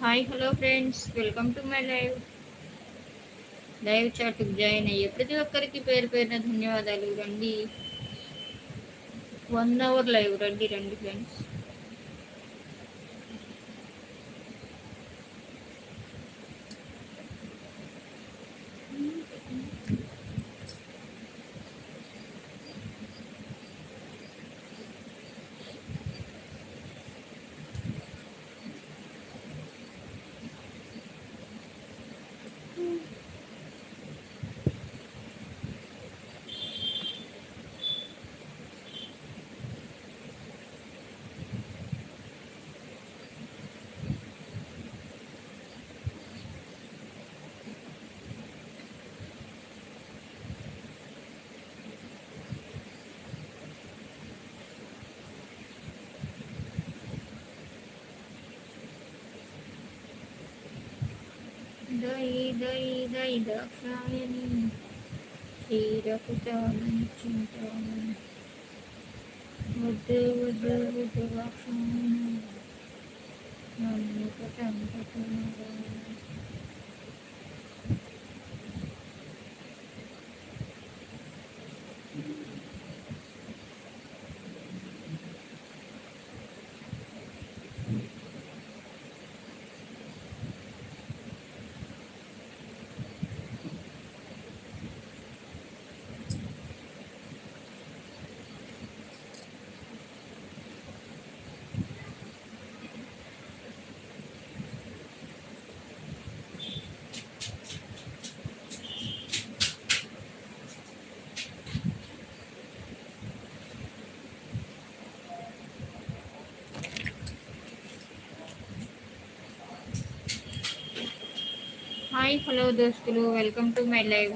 Hi hello friends welcome to my live live చాట్కి join అయ్యే ప్రతి ఒక్కరికి పేరు పేరున ధన్యవాదాలు. రండి. వన్ అవర్ లైవ్ రండి రండి friends Dai dai dai daksayani Kirakutamani chintamani Vada vada vada vakshamani Namya patam patamani hi hello దోస్తులు welcome to my live.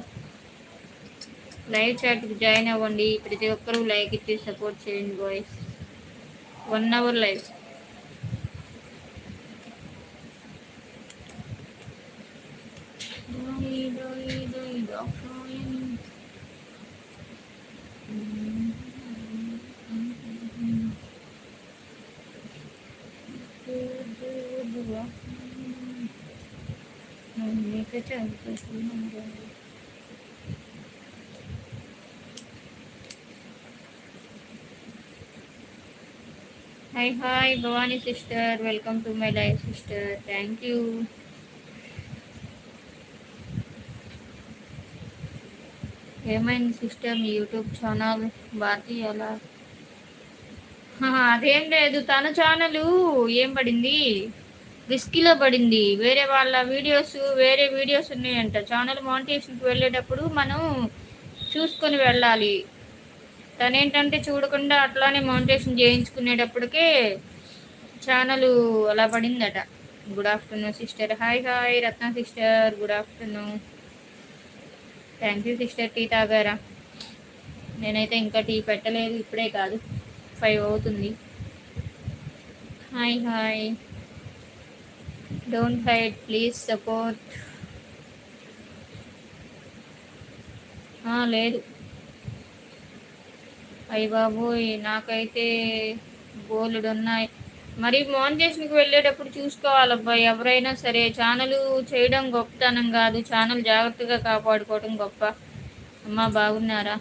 Live చాట్కి join అవ్వండి. ప్రతి ఒక్కరూ లైక్ ఇచ్చి సపోర్ట్ చేయండి బాయ్స్. One hour live. నీకు చదువుతున్నాను hi hi Bhavani sister welcome to my life sister thank you ఏమైంది sister మీ యూట్యూబ్ ఛానల్ భారతి అలా అదేం లేదు తన ఛానల్ ఏం పడింది? రిస్కీలో పడింది. వేరే వాళ్ళ వీడియోస్ వేరే వీడియోస్ ఉన్నాయంట. ఛానల్ మానిటేషన్కి వెళ్ళేటప్పుడు మనం చూసుకొని వెళ్ళాలి. తనేంటంటే చూడకుండా అట్లానే మౌంటేషన్ చేయించుకునేటప్పటికే ఛానల్ అలా పడిందట. Good afternoon sister. Hi hi. Ratna sister good afternoon. Thank you sister tea తాగారా? నేనైతే ఇంకా టీ పెట్టలేదు. ఇప్పుడే కాదు. ఫైవ్ అవుతుంది. Hi hi. Don't hide please support లేదు. అయ్యి బాబోయ్ నాకైతే గోల్డ్ ఉన్నాయి మరి మోనిటేషన్కి వెళ్ళేటప్పుడు చూసుకోవాలబ్బా. ఎవరైనా సరే ఛానల్ చేయడం గొప్పతనం కాదు. ఛానల్ జాగ్రత్తగా కాపాడుకోవడం గొప్ప. అమ్మ బాగున్నారా?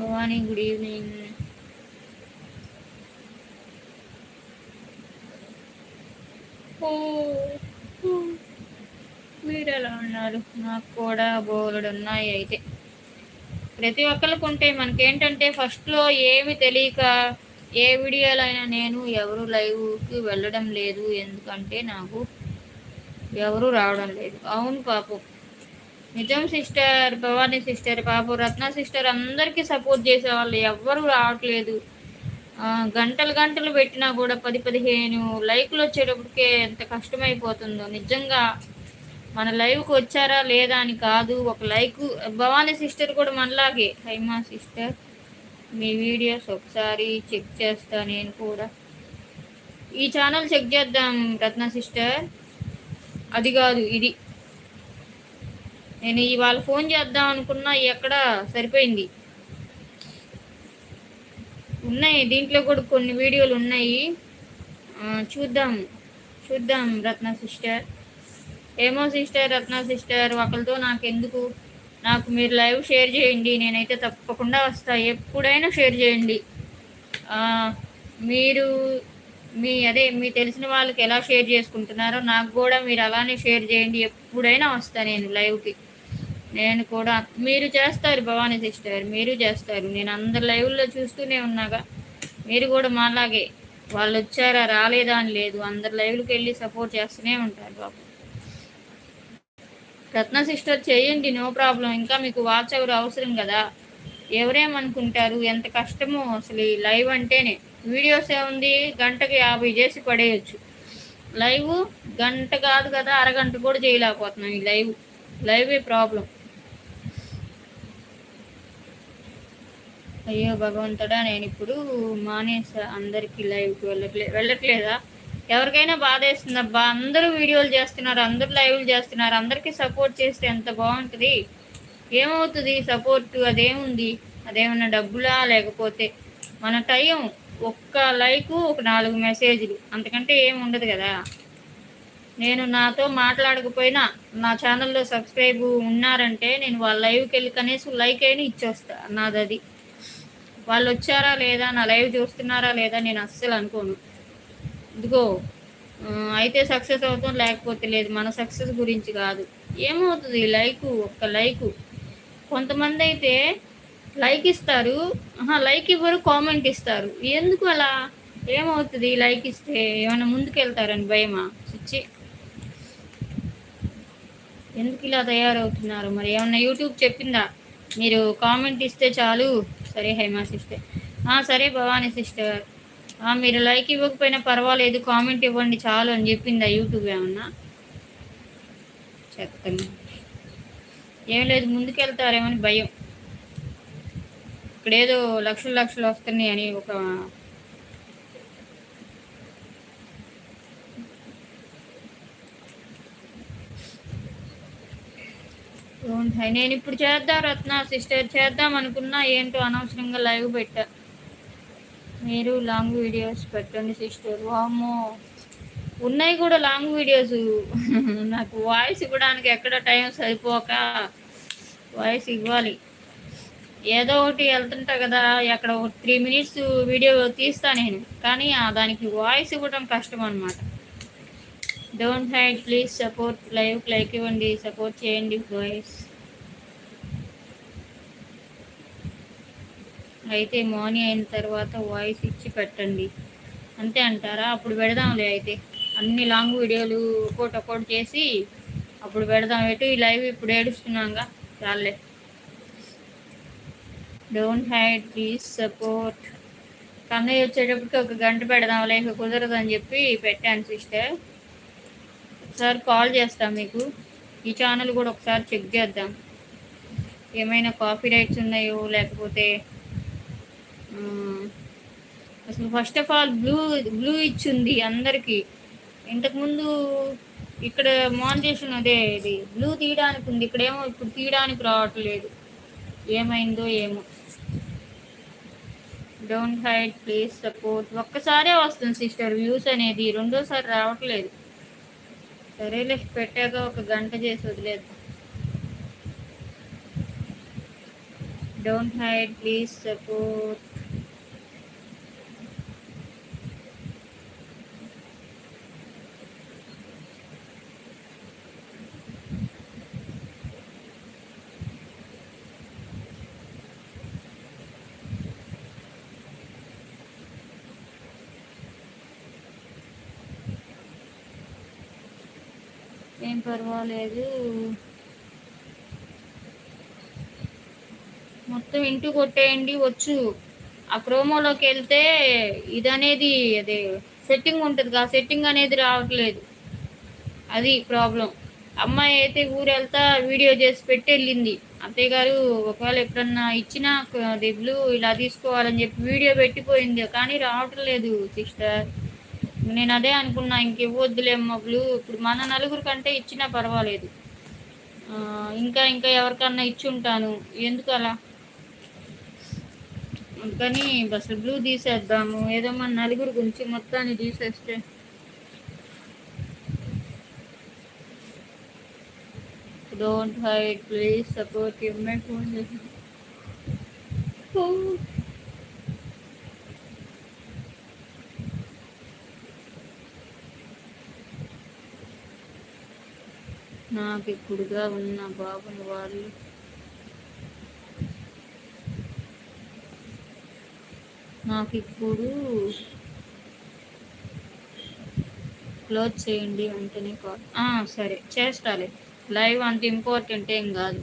Bhavani good evening. మీరు ఎలా ఉన్నారు? నాకు కూడా బోలెడు ఉన్నాయి అయితే. ప్రతి ఒక్కరికి ఉంటాయి. మనకేంటంటే ఫస్ట్లో ఏమి తెలియక ఏ వీడియోలైనా నేను ఎవరు లైవ్కి వెళ్ళడం లేదు. ఎందుకంటే నాకు ఎవరు రావడం లేదు. అవును పాపం. నిజం సిస్టర్ భవానీ సిస్టర్ బాబు రత్న సిస్టర్ అందరికీ సపోర్ట్ చేసేవాళ్ళు ఎవ్వరూ రావట్లేదు. గంటలు గంటలు పెట్టినా కూడా పది పదిహేను లైక్లు వచ్చేటప్పటికే ఎంత కష్టమైపోతుందో. నిజంగా మన లైవ్కి వచ్చారా లేదా అని కాదు ఒక లైక్ భవానీ సిస్టర్ కూడా మనలాగే. హైమా సిస్టర్ మీ వీడియోస్ ఒకసారి చెక్ చేస్తా నేను కూడా. ఈ ఛానల్ చెక్ చేద్దాం రత్న సిస్టర్. అది కాదు ఇది. నేను ఇవాళ ఫోన్ చేద్దాం అనుకున్నా ఎక్కడ సరిపోయింది. ఉన్నాయి దీంట్లో కూడా కొన్ని వీడియోలు ఉన్నాయి. చూద్దాం చూద్దాం రత్న సిస్టర్. ఏమో సిస్టర్ రత్న సిస్టర్ ఒకరితో నాకు ఎందుకు నాకు మీరు లైవ్ షేర్ చేయండి నేనైతే తప్పకుండా వస్తా ఎప్పుడైనా షేర్ చేయండి. మీరు మీ అదే మీ తెలిసిన వాళ్ళకి ఎలా షేర్ చేసుకుంటున్నారో నాకు కూడా మీరు అలానే షేర్ చేయండి ఎప్పుడైనా వస్తా నేను లైవ్కి. నేను కూడా మీరు చేస్తారు భవానీ సిస్టర్ మీరు చేస్తారు. నేను అందరు లైవ్లో చూస్తూనే ఉన్నాగా. మీరు కూడా మాలాగే వాళ్ళు వచ్చారా రాలేదా అని లేదు. అందరు లైవ్కి వెళ్ళి సపోర్ట్ చేస్తూనే ఉంటారు బాబు. రత్న సిస్టర్ చేయండి నో ప్రాబ్లం. ఇంకా మీకు వాచ్ ఎవరు అవసరం కదా. ఎవరేమనుకుంటారు? ఎంత కష్టమో అసలు ఈ లైవ్ అంటేనే. వీడియోస్ ఏముంది? గంటకి యాభై చేసి పడేయచ్చు. లైవ్ గంట కాదు కదా అరగంట కూడా చేయలేకపోతున్నాం ఈ లైవ్. లైవే ప్రాబ్లం. అయ్యో భగవంతుడా నేను ఇప్పుడు మానేసా అందరికీ లైవ్కి వెళ్ళట్లే వెళ్ళట్లేదా? ఎవరికైనా బాధ వేస్తుందబ్బా. అందరూ వీడియోలు చేస్తున్నారు అందరూ లైవ్లు చేస్తున్నారు. అందరికీ సపోర్ట్ చేస్తే ఎంత బాగుంటుంది? ఏమవుతుంది సపోర్ట్ అదేముంది? అదేమన్నా డబ్బులా? లేకపోతే మన టైం ఒక్క లైకు ఒక నాలుగు మెసేజ్లు అంతకంటే ఏమి ఉండదు కదా. నేను నాతో మాట్లాడకపోయినా నా ఛానల్లో సబ్స్క్రైబ్ ఉన్నారంటే నేను వాళ్ళ లైవ్కి వెళ్ళి కనీసం లైక్ అయినా ఇచ్చేస్తా. నాది అది వాళ్ళు వచ్చారా లేదా నా లైవ్ చూస్తున్నారా లేదా నేను అస్సలు అనుకోను. ఇదిగో అయితే సక్సెస్ అవుతాం లేకపోతే లేదు మన సక్సెస్ గురించి కాదు. ఏమవుతుంది లైకు ఒక్క లైకు? కొంతమంది అయితే లైక్ ఇస్తారు లైక్ ఇవ్వరు కామెంట్ ఇస్తారు. ఎందుకు అలా? ఏమవుతుంది లైక్ ఇస్తే? ఏమైనా ముందుకు వెళ్తారని భయమా? చిచ్చి. ఎందుకు ఇలా తయారవుతున్నారు? మరి ఏమన్నా యూట్యూబ్ చెప్పిందా? మీరు కామెంట్ ఇస్తే చాలు. సరే హైమా సిస్టర్. సరే భవానీ సిస్టర్. మీరు లైక్ ఇవ్వకపోయినా పర్వాలేదు కామెంట్ ఇవ్వండి చాలు అని చెప్పింది ఆ యూట్యూబ్ ఏమన్నా? చెప్తాను. ఏం లేదు ముందుకెళ్తారేమని భయం. ఇక్కడేదో లక్షలు లక్షలు వస్తున్నాయి అని ఒక నేను ఇప్పుడు చేద్దాం రత్న సిస్టర్? చేద్దాం అనుకున్నా ఏంటో అనవసరంగా లైవ్ పెట్టా. మీరు లాంగ్ వీడియోస్ పెట్టండి సిస్టర్. వామో ఉన్నాయి కూడా లాంగ్ వీడియోస్. నాకు వాయిస్ ఇవ్వడానికి ఎక్కడ టైం సరిపోక వాయిస్ ఇవ్వాలి. ఏదో ఒకటి వెళ్తుంటా కదా అక్కడ ఒక త్రీ మినిట్స్ వీడియో తీస్తా నేను. కానీ దానికి వాయిస్ ఇవ్వడం కష్టం అనమాట don't hide please support live like ఇవ్వండి సపోర్ట్ చేయండి వాయిస్ అయితే మార్నింగ్ అయిన తర్వాత వాయిస్ ఇచ్చి పెట్టండి. అంతే అంటారా? అప్పుడు పెడదాంలే అయితే. అన్ని లాంగ్ వీడియోలు ఒక్కోటి ఒక్కోటి చేసి అప్పుడు పెడదాం. ఎటు ఈ లైవ్ ఇప్పుడు ఏడుస్తున్నాగా? చాలే don't hide please support Kannayya వచ్చేటప్పటికి ఒక గంట పెడదాం. లేక కుదరదని చెప్పి పెట్టాను సిస్టర్ ఒకసారి కాల్ చేస్తాం మీకు. ఈ ఛానల్ కూడా ఒకసారి చెక్ చేద్దాం. ఏమైనా కాపీ రైట్స్ ఉన్నాయో లేకపోతే అసలు first of all blue blue ఇచ్చింది అందరికీ. ఇంతకుముందు ఇక్కడ మానిటేషన్ అదే ఇది. బ్లూ తీయడానికి ఉంది. ఇక్కడేమో ఇప్పుడు తీయడానికి రావట్లేదు. ఏమైందో ఏమో. డోంట్ హైడ్ ప్లీజ్ సపోర్ట్ ఒక్కసారే వస్తుంది సిస్టర్ వ్యూస్ అనేది. రెండోసారి రావట్లేదు. సరేలే పెట్టాక ఒక గంట చేసి వదిలేద్దాం. డోంట్ హైడ్ ప్లీజ్ సపోర్ట్ ఏం పర్వాలేదు. మొత్తం ఇంటూ కొట్టేయండి వచ్చు. ఆ క్రోమోలోకి వెళ్తే ఇది అనేది అదే సెట్టింగ్ ఉంటుంది ఆ సెట్టింగ్ అనేది రావట్లేదు. అది ప్రాబ్లం. అమ్మాయి అయితే ఊరు వెళ్తా వీడియో చేసి పెట్టి వెళ్ళింది అత్తయ్య గారు ఒకవేళ ఎప్పుడన్నా ఇచ్చినా అది బ్లూ ఇలా తీసుకోవాలని చెప్పి వీడియో పెట్టిపోయింది. కానీ రావట్లేదు సిస్టర్. నేను అదే అనుకున్నా ఇంక ఇవ్వద్దులేమ్మా బ్లూ. ఇప్పుడు మన నలుగురు కంటే ఇచ్చినా పర్వాలేదు. ఇంకా ఇంకా ఎవరికన్నా ఇచ్చి ఉంటాను ఎందుకు అలా కానీ అసలు బ్లూ తీసేద్దాము. ఏదో మన నలుగురు గురించి మొత్తాన్ని తీసేస్తే. Don't hide please support my phone నాకు ఇప్పుడుగా ఉన్న బాబుని వాళ్ళు. నాకు ఇప్పుడు క్లోజ్ చేయండి వెంటనే కాల్. సరే చేస్తాలే. లైవ్ అంత ఇంపార్టెంట్ ఏం కాదు.